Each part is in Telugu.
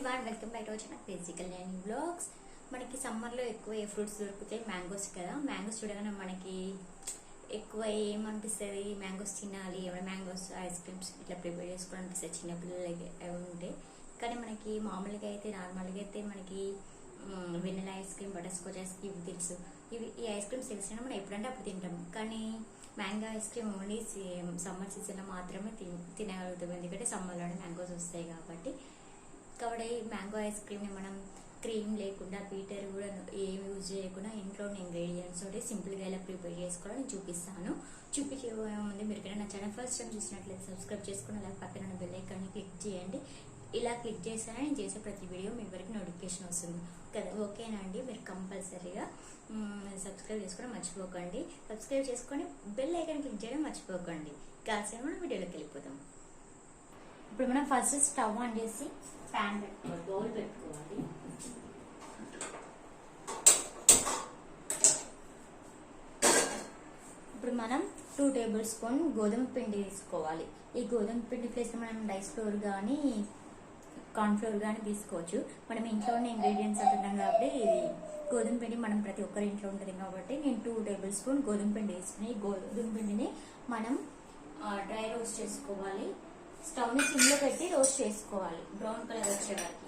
Everyone welcome back to channel physical learning blogs మనకి సమ్మర్లో ఎక్కువ ఏ ఫ్రూట్స్ దొరుకుతాయి? మ్యాంగోస్ కదా. మ్యాంగోస్ చూడగానే మనకి ఎక్కువ ఏమనిపిస్తుంది? మ్యాంగోస్ తినాలి. ఏమైనా మ్యాంగోస్ ఐస్ క్రీమ్స్ ఇట్లా ప్రిపేర్ చేసుకోవాలనిపిస్తుంది? చిన్నపిల్లలకి అవి ఉంటాయి కానీ మనకి మామూలుగా అయితే నార్మల్గా అయితే మనకి vanilla ice cream butterscotch ice cream ఇవి తెలుసు. ఇవి ఈ ఐస్ క్రీమ్స్ తెలిసినా మనం ఎప్పుడంటే అప్పుడు తింటాం. కానీ mango ice cream only summer సీజన్లో మాత్రమే తిన తినగలుగుతాం. ఎందుకంటే సమ్మర్లోనే మ్యాంగోస్ వస్తాయి కాబట్టి. కాబట్టి మ్యాంగో ఐస్ క్రీమ్ని మనం క్రీమ్ లేకుండా బీటర్ కూడా ఏం యూజ్ చేయకుండా ఇంట్లో ఇంగ్రీడియంట్స్ తోటి సింపుల్గా ఇలా ప్రిపేర్ చేసుకోవాలని చూపిస్తాను. చూపించే ముందు మీరు నా ఛానల్ ఫస్ట్ టైం చూసినట్లయితే సబ్స్క్రైబ్ చేసుకుని అలా పక్కన ఉన్న బెల్ ఐకాన్ని క్లిక్ చేయండి. ఇలా క్లిక్ చేస్తేనే నేను చేసే ప్రతి వీడియో మీ వరకు నోటిఫికేషన్ వస్తుంది. కదా ఓకేనా అండి? మీరు కంపల్సరీగా సబ్స్క్రైబ్ చేసుకోవడం మర్చిపోకండి. సబ్స్క్రైబ్ చేసుకొని బెల్ ఐకాన్ క్లిక్ చేయడం మర్చిపోకండి. కాసేపు మనం వీడియోలోకి వెళ్ళిపోతాం ఇప్పుడు మనం ఫస్ట్ స్టవ్ ఆన్ చేసి ప్యాన్ పెట్టుకోవాలి బౌల్ పెట్టుకోవాలి. ఇప్పుడు మనం టూ టేబుల్ స్పూన్ గోధుమ పిండి తీసుకోవాలి ఈ గోధుమ పిండి ప్లేస్ మనం రైస్ ఫ్లోర్ కానీ కార్న్ ఫ్లోర్ కానీ తీసుకోవచ్చు. మనం ఇంట్లోనే ఇంగ్రీడియంట్స్ అంటున్నాం కాబట్టి ఇది గోధుమ పిండి మనం ప్రతి ఒక్కరి ఇంట్లో ఉంటుంది కాబట్టి నేను టూ టేబుల్ స్పూన్ గోధుమ పిండి వేసుకుని ఈ గోధుమ పిండిని మనం డ్రై రోస్ట్ చేసుకోవాలి. స్టవ్ని సిమ్లో పెట్టి రోస్ట్ చేసుకోవాలి. బ్రౌన్ కలర్ వచ్చేవారికి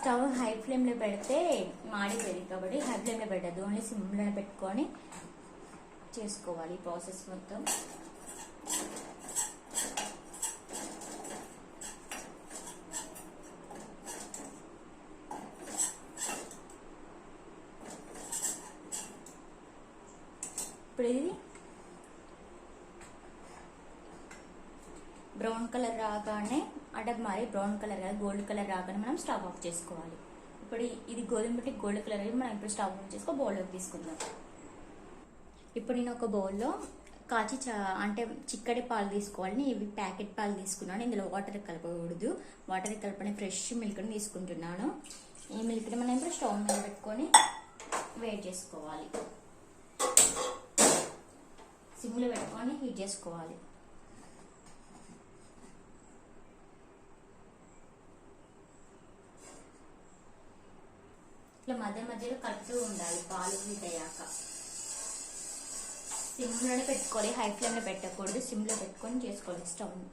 స్టవ్ హై ఫ్లేమ్లో పెడితే మాడిపోయింది. కాబట్టి హై ఫ్లేమ్లో పెట్టద్దు. ఓన్లీ సిమ్లో పెట్టుకొని చేసుకోవాలి ఈ ప్రాసెస్ మొత్తం. ఇప్పుడు ఇది బ్రౌన్ కలర్ రాగానే అంటే మరి బ్రౌన్ కలర్ కాదు గోల్డ్ కలర్ రాగానే మనం స్టవ్ ఆఫ్ చేసుకోవాలి. ఇప్పుడు ఇది గోధుమ పెట్టి గోల్డ్ కలర్ మనం ఇప్పుడు స్టవ్ ఆఫ్ చేసుకో బౌల్లోకి తీసుకుందాం. ఇప్పుడు నేను ఒక బౌల్లో కాచి చా- అంటే చిక్కడి పాలు తీసుకోవాలి. ఇవి ప్యాకెట్ పాలు తీసుకున్నాను. ఇందులో వాటర్ కలపకూడదు. వాటర్ కలపని ఫ్రెష్ మిల్క్ని తీసుకుంటున్నాను. ఈ మిల్క్ని మనం ఇప్పుడు స్టవ్ మీద పెట్టుకొని వేట్ చేసుకోవాలి. సిమ్లో పెట్టుకొని హీట్ చేసుకోవాలి. ఇట్లా మధ్య మధ్యలో కలుపుతూ ఉండాలి. పాలు హీట్ అయ్యాక. సిమ్లోనే పెట్టుకోవాలి హై ఫ్లేమ్లో పెట్టకూడదు సిమ్లో పెట్టుకొని చేసుకోవాలి స్టవ్ని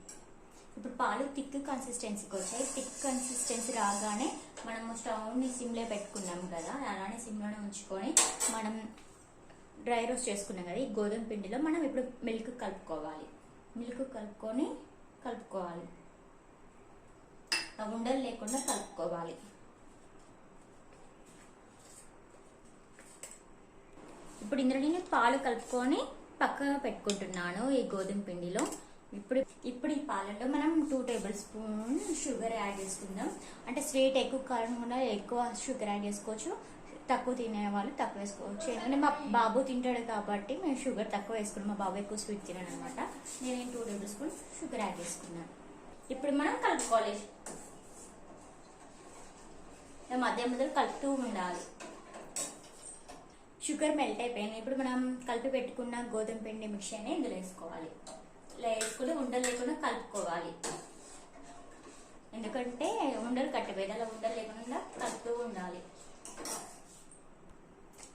ఇప్పుడు పాలు థిక్ కన్సిస్టెన్సీకి వచ్చాయి. థిక్ కన్సిస్టెన్సీ రాగానే మనము స్టవ్ని సిమ్లో పెట్టుకున్నాం కదా అలానే సిమ్లోనే ఉంచుకొని మనం డ్రై రోస్ట్ చేసుకున్నాం కదా ఈ గోధుమ పిండిలో మనం ఇప్పుడు మిల్క్ కలుపుకోవాలి. మిల్క్ కలుపుకొని కలుపుకోవాలి. ఆ ఉండలు లేకుండా కలుపుకోవాలి. ఇప్పుడు ఇందులో నేను పాలు కలుపుకొని పక్కగా పెట్టుకుంటున్నాను ఈ గోధుమ పిండిలో. ఇప్పుడు ఇప్పుడు ఈ పాలలో మనం two tablespoon sugar add చేసుకుందాం. అంటే స్వీట్ ఎక్కువ కారణంగా ఎక్కువ షుగర్ యాడ్ చేసుకోవచ్చు. తక్కువ తినే వాళ్ళు తక్కువ వేసుకోవచ్చు. ఎందుకంటే మా బాబు తింటాడు కాబట్టి మేము షుగర్ తక్కువ వేసుకున్నాం. మా బాబు ఎక్కువ స్వీట్ తినను అనమాట నేను two tablespoon sugar add చేసుకున్నాను. ఇప్పుడు మనం కలుపుకోవాలి. మధ్య మధ్యలో కలుపుతూ ఉండాలి. షుగర్ మెల్ట్ అయిపోయింది. ఇప్పుడు మనం కలిపి పెట్టుకున్న గోధుమ పిండి మిక్చర్ని ఇందులో వేసుకోవాలి. ఇలా వేసుకుని ఉండలు లేకుండా కలుపుకోవాలి. ఎందుకంటే ఉండలు కట్టిపోయేది అలా ఉండలు లేకుండా కలుపుతూ ఉండాలి.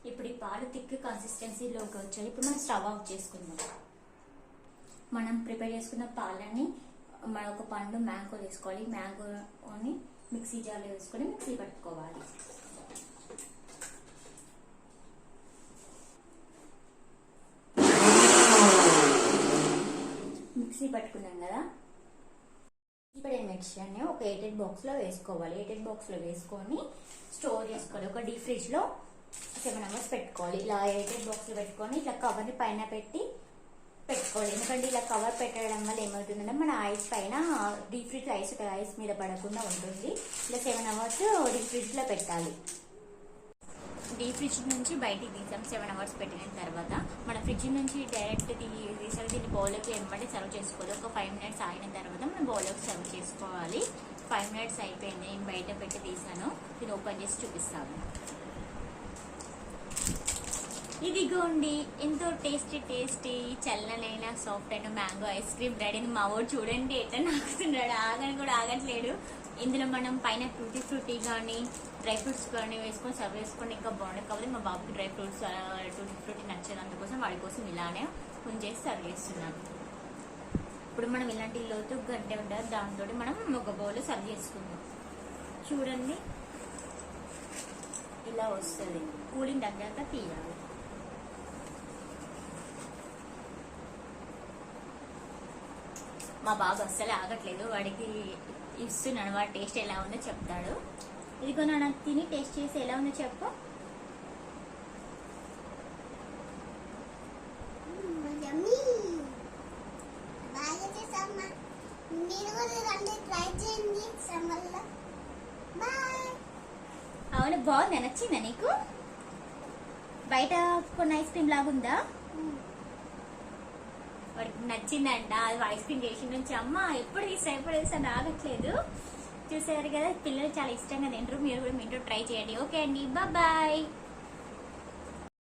ఇప్పుడు ఈ పాలు థిక్ కన్సిస్టెన్సీలోకి వచ్చాయి. ఇప్పుడు మనం స్టవ్ ఆఫ్ చేసుకుందాం. మనం ప్రిపేర్ చేసుకున్న పాలని మన ఒక పండు మ్యాంగో తీసుకోవాలి మ్యాంగోని మిక్సీ జార్లో వేసుకొని మిక్సీ పట్టుకోవాలి. మిక్సీ పట్టుకున్నాం కదా? ఇప్పుడు ఈ మిక్చర్ని ఒక ఎయిటెడ్ బాక్స్లో వేసుకోవాలి. ఎయిటెడ్ బాక్స్లో వేసుకొని స్టోర్ చేసుకోవాలి. ఒక డీప్ ఫ్రిడ్జ్లో సెవెన్ అవర్స్ పెట్టుకోవాలి. ఇలా ఎయిటెడ్ బాక్స్లో పెట్టుకొని ఇట్లా కవర్ని పైన పెట్టి పెట్టుకోవాలి. ఎందుకంటే ఇలా కవర్ పెట్టడం వల్ల ఏమవుతుందంటే మన ఐస్ పైన డీప్ ఫ్రిడ్జ్ ఐస్ ఐస్ మీద పడకుండా ఉంటుంది. ఇలా సెవెన్ అవర్స్ డీప్ ఫ్రిడ్జ్లో పెట్టాలి. డీప్ ఫ్రిడ్జ్ నుంచి బయటికి తీసాం సెవెన్ అవర్స్ పెట్టిన తర్వాత మన ఫ్రిడ్జ్ నుంచి డైరెక్ట్ తీసాక దీన్ని బౌల్లోకి వెంబడి సర్వ్ చేసుకోవాలి. ఒక ఫైవ్ మినిట్స్ ఆగిన తర్వాత మనం బౌల్లోకి సర్వ్ చేసుకోవాలి. ఫైవ్ మినిట్స్ అయిపోయింది. నేను బయట పెట్టి తీసాను. ఇది ఓపెన్ చేసి చూపిస్తాను. ఇదిగోండి. ఎంతో టేస్టీ టేస్టీ చల్లనైన సాఫ్ట్ అయిన మ్యాంగో ఐస్ క్రీమ్ రెడీ మా వాడు చూడండి ఎట్లా నాకుతున్నాడు. ఆగని కూడా ఆగట్లేడు. ఇందులో మనం పైన టూటీ ఫ్రూటీ కానీ డ్రై ఫ్రూట్స్ కానీ వేసుకొని సర్వ్ వేసుకొని ఇంకా బాగుండదు. కాబట్టి మా బాబుకి డ్రై ఫ్రూట్స్ టూటీ ఫ్రూటీ నచ్చేది అందుకోసం వాడి కోసం ఇలానే చేసి సర్వ్ చేస్తున్నాను. ఇప్పుడు మనం ఇలాంటి లోతు గంట ఉంటుంది దాంతో మనం ఒక బౌల్ సర్వ్ చేసుకుందాం. చూడండి. ఇలా వస్తుంది. కూలింగ్ తగ్గాక తీయాలి. మా బాబు అస్సలు ఆగట్లేదు. వాడికి ఇస్తున్నాను వాడి టేస్ట్ ఎలా ఉందో చెప్తాడు. ఇదిగో నాన్న తిని టేస్ట్ చేసి ఎలా ఉందో చెప్పు. అవును బాగుందా? నచ్చిందా నీకు? బయట కొన్ని ఐస్ క్రీమ్ లాగా ఉందా వాడికి నచ్చిందంట అది ఐస్ క్రీమ్ చేసి నుంచి అమ్మ ఎప్పుడు తీసా ఎప్పుడు తీసా ఆగట్లేదు చూసారు కదా పిల్లలు చాలా ఇష్టంగా తింటారు మీరు కూడా మీ ఇంట్లో ట్రై చేయండి. ఓకే అండి బాయ్.